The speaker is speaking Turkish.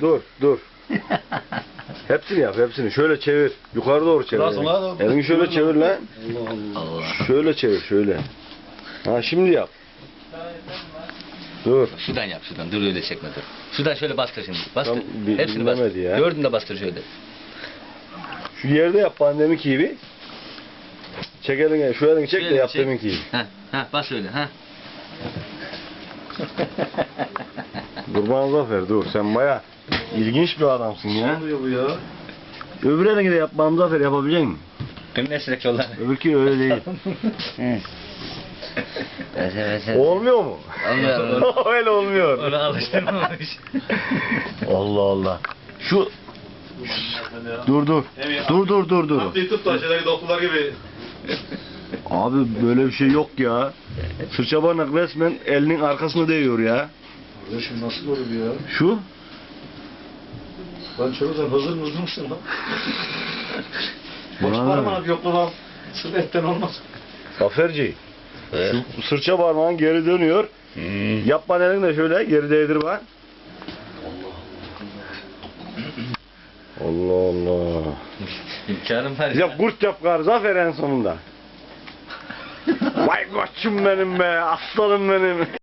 Dur dur. Hepsini yap hepsini. Şöyle çevir. Yukarı doğru çevir. Biraz sola doğru. Elini şöyle çevir lan. Allah Allah. Şöyle çevir şöyle. Ha şimdi yap. Dur. Şuradan yap şuradan. Dur öyle çekme dur. Şuradan şöyle bastır şimdi. Bastır. Tam Hepsini bastır. ya. Gördün de bastır şöyle. Şu yerde yap bana deminki gibi. Çek elini. Şu elini çek de Şöyle yap çek. deminki gibi. Ha, ha bas öyle ha. Dur bana Zafer dur. Sen baya ilginç bir adamsın Ne ya. oluyor bu ya? Öbür elini de yap bana Zafer yapabilecek misin? Benim sürekli yollar. Öbürki öyle değil. Olmuyor mu? Olmuyor. öyle olmuyor. Ona alıştırmamış. Allah Allah. Şu dur dur. Dur dur dur dur. Tut da şeydeki doktorlar gibi. Abi böyle bir şey yok ya. Sırça resmen elinin arkasına değiyor ya. Kardeşim nasıl olur ya? Şu Lan çocuklar hazır mı mısın lan? Boş bir yokla lan. Sırf etten olmaz. Zaferci. Şu sırça parmağın geri dönüyor. Hmm. Yap bana elinle şöyle geri değdir bana. Allah Allah. İmkanım var. Ya kurt yap Zafer en sonunda. Vay koçum benim be aslanım benim.